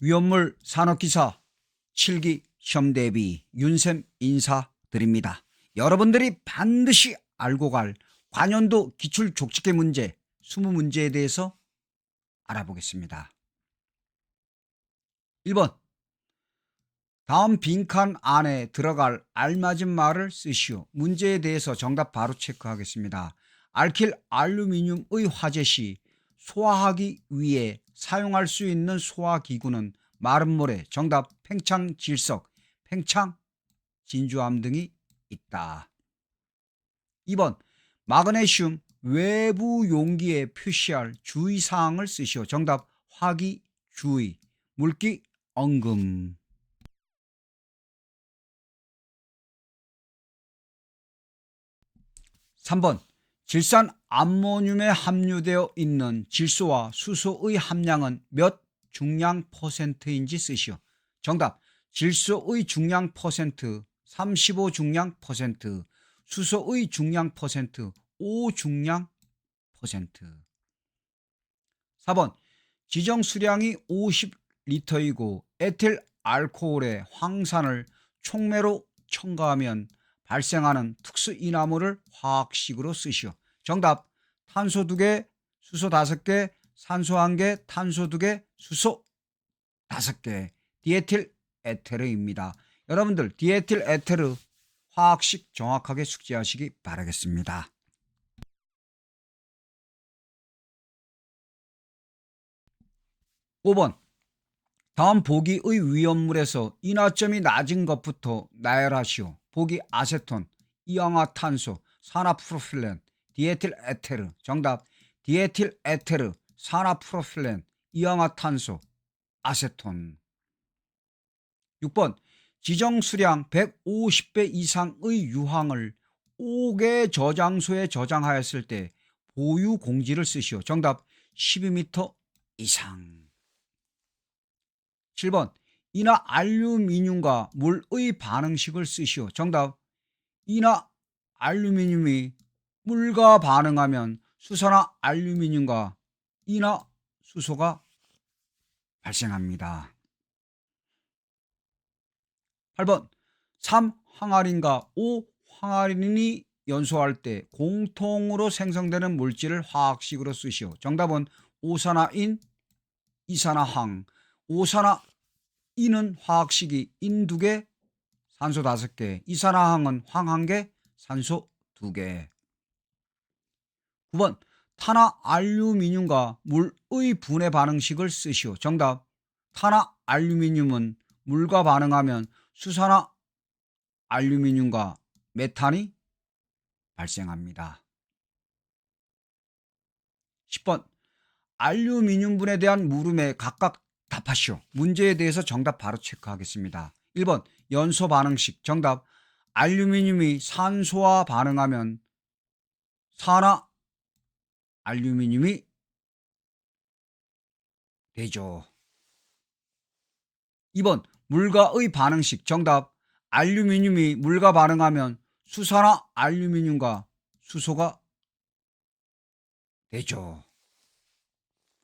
위험물 산업기사 7기 시험 대비 윤쌤 인사드립니다. 여러분들이 반드시 알고 갈 관연도 기출 족집계 문제 20문제에 대해서 알아보겠습니다. 1번 다음 빈칸 안에 들어갈 알맞은 말을 쓰시오. 문제에 대해서 정답 바로 체크하겠습니다. 알킬 알루미늄의 화재 시 소화하기 위해 사용할 수 있는 소화기구는 마른 모래, 정답 팽창 질석, 팽창 진주암 등이 있다. 2번 마그네슘 외부 용기에 표시할 주의사항을 쓰시오. 정답 화기 주의, 물기 엉금. 3번 질산 암모늄에 함유되어 있는 질소와 수소의 함량은 몇 중량 퍼센트인지 쓰시오. 정답. 질소의 중량 퍼센트 35 중량 퍼센트 수소의 중량 퍼센트 5 중량 퍼센트. 4번. 지정 수량이 50리터이고 에틸 알코올의 황산을 촉매로 첨가하면 발생하는 특수 이나무를 화학식으로 쓰시오. 정답 탄소 2개, 수소 5개, 산소 1개, 탄소 2개, 수소 5개. 디에틸 에테르입니다. 여러분들 디에틸 에테르 화학식 정확하게 숙지하시기 바라겠습니다. 5번 다음 보기의 위험물에서 인화점이 낮은 것부터 나열하시오. 보기 아세톤, 이氧화탄소, 산화프로필렌, 디에틸 에테르. 정답 디에틸 에테르, 산화프로필렌, 이氧화탄소, 아세톤. 6번 지정 수량 150배 이상의 유황을 5개 저장소에 저장하였을 때 보유 공지를 쓰시오. 정답 12m 이상. 7번 이나 알루미늄과 물의 반응식을 쓰시오. 정답 이나 알루미늄이 물과 반응하면 수소나 알루미늄과 이나 수소가 발생합니다. 8번 3 항아린과 5 항아린이 연소할 때 공통으로 생성되는 물질을 화학식으로 쓰시오. 정답은 오산화인, 이산화항. 오산화 인은 화학식이 인 2개, 산소 5개, 이산화항은 황 1개, 산소 2개. 9번 탄화 알루미늄과 물의 분해 반응식을 쓰시오. 정답 탄화 알루미늄은 물과 반응하면 수산화 알루미늄과 메탄이 발생합니다. 10번 알루미늄분에 대한 물음에 각각 답하시오. 문제에 대해서 정답 바로 체크하겠습니다. 1번 연소 반응식 정답 알루미늄이 산소와 반응하면 산화 알루미늄이 되죠. 2번 물과의 반응식 정답 알루미늄이 물과 반응하면 수산화 알루미늄과 수소가 되죠.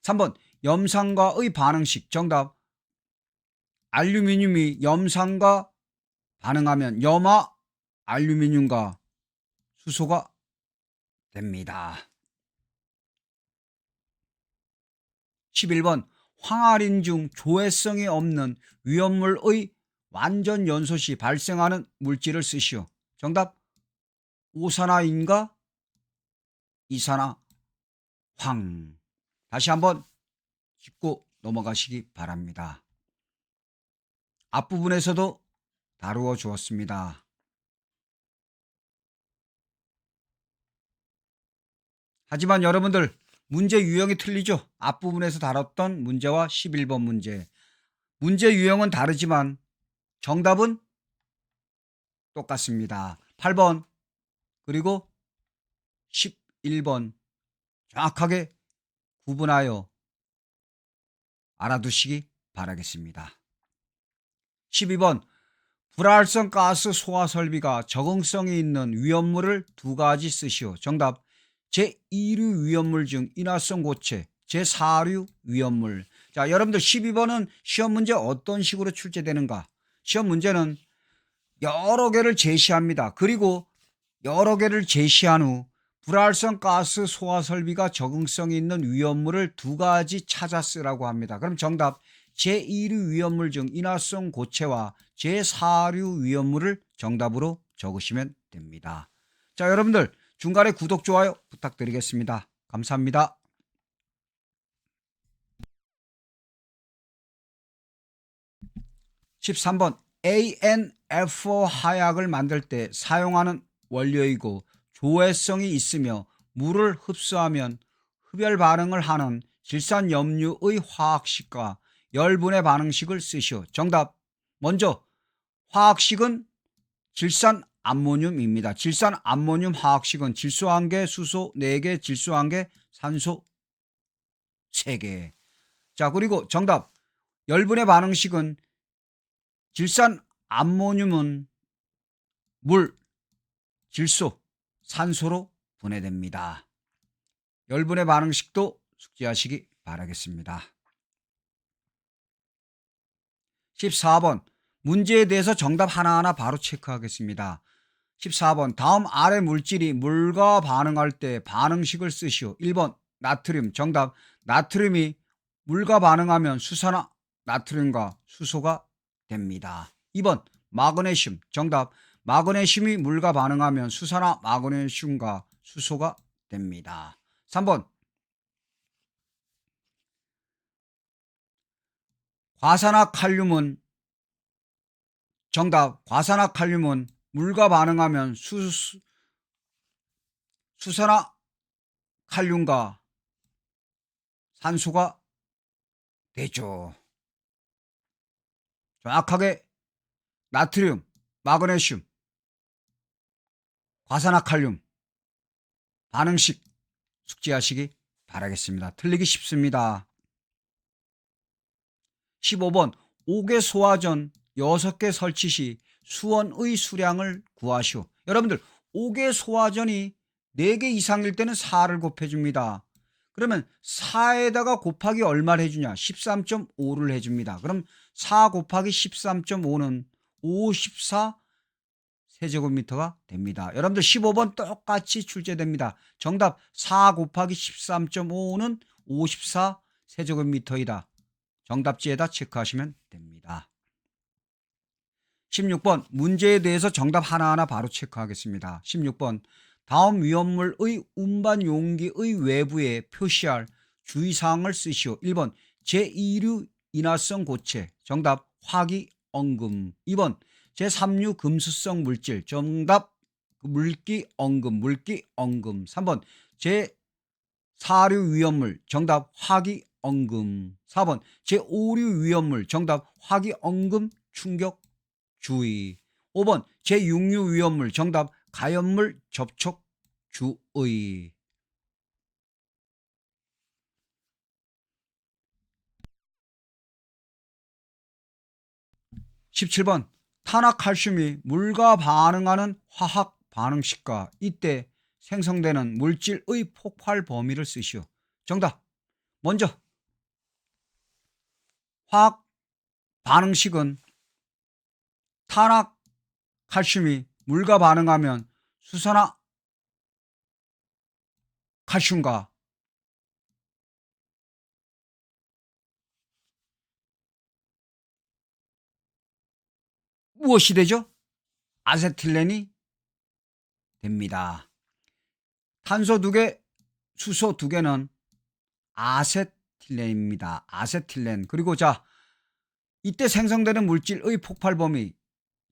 3번 염산과의 반응식 정답 알루미늄이 염산과 반응하면 염화 알루미늄과 수소가 됩니다. 11번 황아린 중 조회성이 없는 위험물의 완전 연소 시 발생하는 물질을 쓰시오. 정답 오산화인과 이산화 황. 다시 한번 짚고 넘어가시기 바랍니다. 앞부분에서도 다루어 주었습니다. 하지만 여러분들 문제 유형이 틀리죠. 앞부분에서 다뤘던 문제와 11번 문제. 문제 유형은 다르지만 정답은 똑같습니다. 8번 그리고 11번 정확하게 구분하여 알아두시기 바라겠습니다. 12번 불활성 가스 소화 설비가 적응성이 있는 위험물을 두 가지 쓰시오. 정답 제2류 위험물 중 인화성 고체, 제4류 위험물, 자, 여러분들 12번은 시험 문제 어떤 식으로 출제되는가? 시험 문제는 여러 개를 제시합니다. 그리고 여러 개를 제시한 후 불활성 가스 소화 설비가 적응성이 있는 위험물을 두 가지 찾아 쓰라고 합니다. 그럼 정답 제1류 위험물 중 인화성 고체와 제4류 위험물을 정답으로 적으시면 됩니다. 자, 여러분들 중간에 구독, 좋아요 부탁드리겠습니다. 감사합니다. 13번 ANF 하약을 만들 때 사용하는 원료이고 조해성이 있으며 물을 흡수하면 흡열 반응을 하는 질산 염류의 화학식과 열분의 반응식을 쓰시오. 정답. 먼저 화학식은 질산 암모늄입니다. 질산 암모늄 화학식은 질소 1개, 수소 4개, 질소 1개, 산소 3개. 자, 그리고 정답. 열분의 반응식은 질산 암모늄은 물, 질소, 산소로 분해됩니다. 열분의 반응식도 숙지하시기 바라겠습니다. 14번 문제에 대해서 정답 하나하나 바로 체크하겠습니다. 14번 다음 아래 물질이 물과 반응할 때 반응식을 쓰시오. 1번 나트륨 정답 나트륨이 물과 반응하면 수산화 나트륨과 수소가 됩니다. 2번 마그네슘 정답 마그네슘이 물과 반응하면 수산화 마그네슘과 수소가 됩니다. 3번 과산화 칼륨은 정답 과산화 칼륨은 물과 반응하면 수, 수산화 칼륨과 산소가 되죠. 정확하게 나트륨, 마그네슘, 과산화칼륨 반응식 숙지하시기 바라겠습니다. 틀리기 쉽습니다. 15번 5개 소화전 6개 설치 시 수원의 수량을 구하시오. 여러분들 5개 소화전이 4개 이상일 때는 4를 곱해줍니다. 그러면 4에다가 곱하기 얼마를 해주냐? 13.5를 해줍니다. 그럼 4 곱하기 13.5는 54 세제곱미터가 됩니다. 여러분들 15번 똑같이 출제됩니다. 정답 4 곱하기 13.5는 54 세제곱미터이다. 정답지에다 체크하시면 됩니다. 16번 문제에 대해서 정답 하나하나 바로 체크하겠습니다. 16번 다음 위험물의 운반 용기의 외부에 표시할 주의사항을 쓰시오. 1번 제2류 인화성 고체 정답 화기엉금 2번 제3류 금수성 물질 정답 물기 엉금 물기 엉금. 3번. 제4류 위험물 정답 화기 엉금. 4번. 제5류 위험물 정답 화기 엉금 충격 주의. 5번. 제6류 위험물 정답 가연물 접촉 주의. 17번 탄화칼슘이 물과 반응하는 화학 반응식과 이때 생성되는 물질의 폭발 범위를 쓰시오. 정답. 먼저 화학 반응식은 탄화칼슘이 물과 반응하면 수산화 칼슘과 무엇이 되죠? 아세틸렌이 됩니다. 탄소 두 개, 수소 두 개는 아세틸렌입니다. 아세틸렌. 그리고 자, 이때 생성되는 물질의 폭발 범위.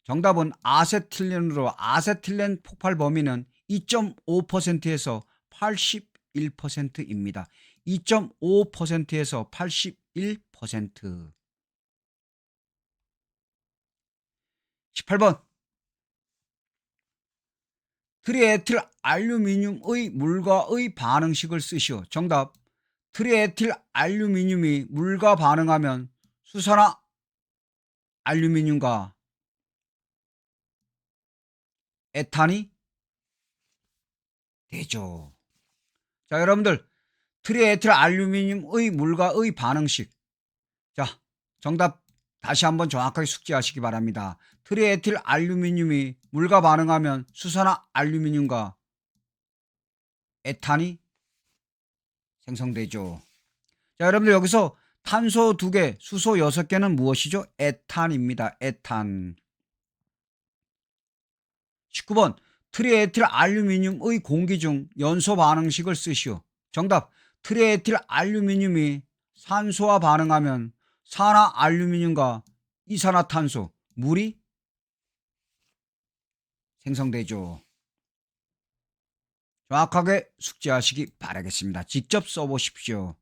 정답은 아세틸렌으로 아세틸렌 폭발 범위는 2.5%에서 81%입니다. 2.5%에서 81%. 18번. 트리에틸 알루미늄의 물과의 반응식을 쓰시오. 정답. 트리에틸 알루미늄이 물과 반응하면 수산화 알루미늄과 에탄이 되죠. 자, 여러분들. 트리에틸 알루미늄의 물과의 반응식. 자, 정답 다시 한번 정확하게 숙지하시기 바랍니다. 트리에틸 알루미늄이 물과 반응하면 수산화 알루미늄과 에탄이 생성되죠. 자, 여러분들 여기서 탄소 2개, 수소 6개는 무엇이죠? 에탄입니다. 에탄. 19번 트리에틸 알루미늄의 공기 중 연소 반응식을 쓰시오. 정답. 트리에틸 알루미늄이 산소와 반응하면 산화 알루미늄과 이산화탄소, 물이 생성되죠. 정확하게 숙지하시기 바라겠습니다. 직접 써보십시오.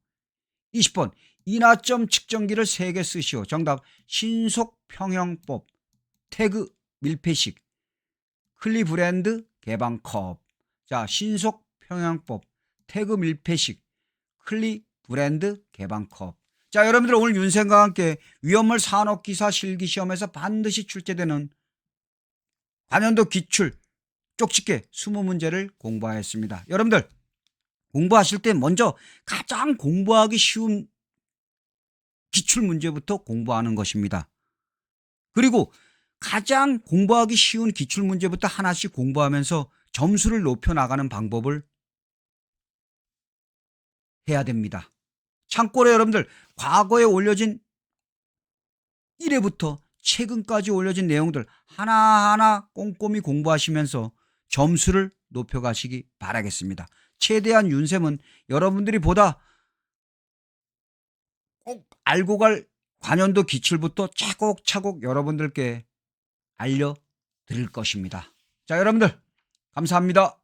20번 인하점 측정기를 3개 쓰시오. 정답 신속 평형법 태그 밀폐식 클리브랜드 개방컵 자 신속 평형법 태그 밀폐식 클리브랜드 개방컵 자 여러분들 오늘 윤생과 함께 위험물 산업기사 실기시험에서 반드시 출제되는 관연도 기출 쪽집게 20문제를 공부하였습니다. 여러분들 공부하실 때 먼저 가장 공부하기 쉬운 기출 문제부터 공부하는 것입니다. 그리고 가장 공부하기 쉬운 기출 문제부터 하나씩 공부하면서 점수를 높여 나가는 방법을 해야 됩니다. 참고로 여러분들 과거에 올려진 1회부터 최근까지 올려진 내용들 하나하나 꼼꼼히 공부하시면서 점수를 높여가시기 바라겠습니다. 최대한 윤쌤은 여러분들이 보다 꼭 알고 갈 관연도 기출부터 차곡차곡 여러분들께 알려드릴 것입니다. 자, 여러분들, 감사합니다.